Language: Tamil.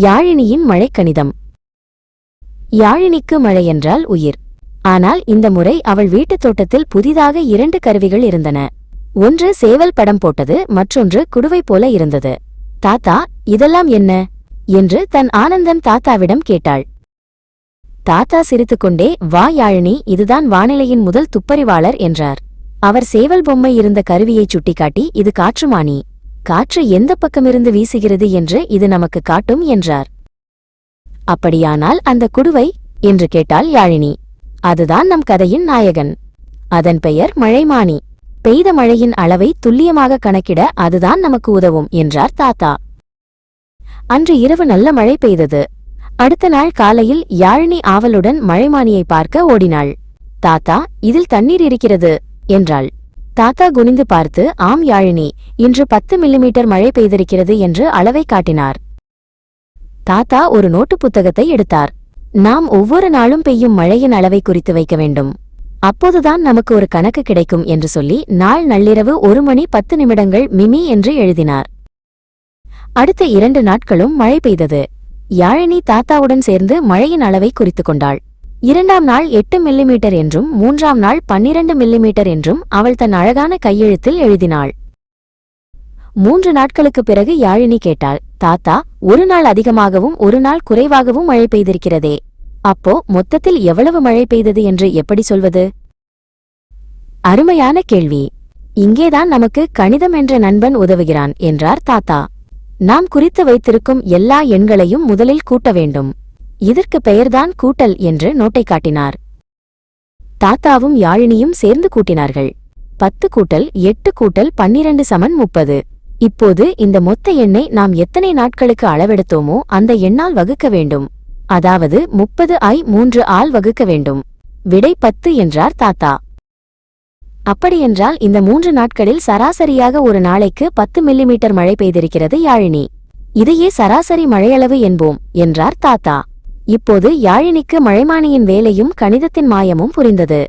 யாழினியின் மழைக்கணிதம். யாழினிக்கு மழை என்றால் உயிர். ஆனால் இந்த முறை அவள் வீட்டுத் தோட்டத்தில் புதிதாக இரண்டு கருவிகள் இருந்தன. ஒன்று சேவல் படம் போட்டது மற்றொன்று குடுவை போல இருந்தது. தாத்தா இதெல்லாம் என்ன என்று தன் ஆனந்தன் தாத்தாவிடம் கேட்டாள். தாத்தா சிரித்துக்கொண்டே வா யாழினி இதுதான் வானிலையின் முதல் துப்பறிவாளர் என்றார். அவர் சேவல் பொம்மை இருந்த கருவியைச் சுட்டிக்காட்டி இது காற்றுமானி காற்று எந்த பக்கமிருந்து வீசுகிறது என்று இது நமக்கு காட்டும் என்றார். அப்படியானால் அந்த குடுவை? என்று கேட்டாள் யாழினி. அதுதான் நம் கதையின் நாயகன். அதன் பெயர் மழைமானி. பெய்த மழையின் அளவை துல்லியமாக கணக்கிட அதுதான் நமக்கு உதவும் என்றார் தாத்தா. அன்று இரவு நல்ல மழை பெய்தது. அடுத்த நாள் காலையில் யாழினி ஆவலுடன் மழைமானியை பார்க்க ஓடினாள். தாத்தா இதில் தண்ணீர் இருக்கிறது என்றாள். தாத்தா குனிந்து பார்த்து ஆம் யாழினி இன்று பத்து மில்லிமீட்டர் மழை பெய்திருக்கிறது என்று அளவை காட்டினார். தாத்தா ஒரு நோட்டு புத்தகத்தை எடுத்தார். நாம் ஒவ்வொரு நாளும் பெய்யும் மழையின் அளவை குறித்து வைக்க வேண்டும். அப்போதுதான் நமக்கு ஒரு கணக்கு கிடைக்கும் என்று சொல்லி நாள் நள்ளிரவு ஒரு மணி பத்து நிமிடங்கள் மிமி என்று எழுதினார். அடுத்த இரண்டு நாட்களும் மழை பெய்தது. யாழினி தாத்தாவுடன் சேர்ந்து மழையின் அளவை குறித்துக் கொண்டாள். இரண்டாம் நாள் எட்டு மில்லிமீட்டர் என்றும் மூன்றாம் நாள் பன்னிரண்டு மில்லிமீட்டர் என்றும் அவள் தன் அழகான கையெழுத்தில் எழுதினாள். மூன்று நாட்களுக்குப் பிறகு யாழினி கேட்டாள் தாத்தா ஒரு நாள் அதிகமாகவும் ஒரு நாள் குறைவாகவும் மழை பெய்திருக்கிறதே. அப்போ மொத்தத்தில் எவ்வளவு மழை பெய்தது என்று எப்படி சொல்வது? அருமையான கேள்வி. இங்கேதான் நமக்கு கணிதம் என்ற நண்பன் உதவுகிறான் என்றார் தாத்தா. நாம் குறித்து வைத்திருக்கும் எல்லா எண்களையும் முதலில் கூட்ட வேண்டும். இதற்கு பெயர்தான் கூட்டல் என்று நோட்டை காட்டினார். தாத்தாவும் யாழினியும் சேர்ந்து கூட்டினார்கள். பத்து கூட்டல் எட்டு கூட்டல் பன்னிரண்டு சமன் முப்பது. இப்போது இந்த மொத்த எண்ணை நாம் எத்தனை நாட்களுக்கு அளவெடுத்தோமோ அந்த எண்ணால் வகுக்க வேண்டும். அதாவது முப்பது ஐ மூன்று ஆல் வகுக்க வேண்டும். விடை பத்து என்றார் தாத்தா. அப்படியென்றால் இந்த மூன்று நாட்களில் சராசரியாக ஒரு நாளைக்கு பத்து மில்லிமீட்டர் மழை பெய்திருக்கிறது யாழினி. இதையே சராசரி மழையளவு என்போம் என்றார் தாத்தா. இப்போது யாழினிக்கு மழைமானியின் வேலையும் கணிதத்தின் மாயமும் புரிந்தது.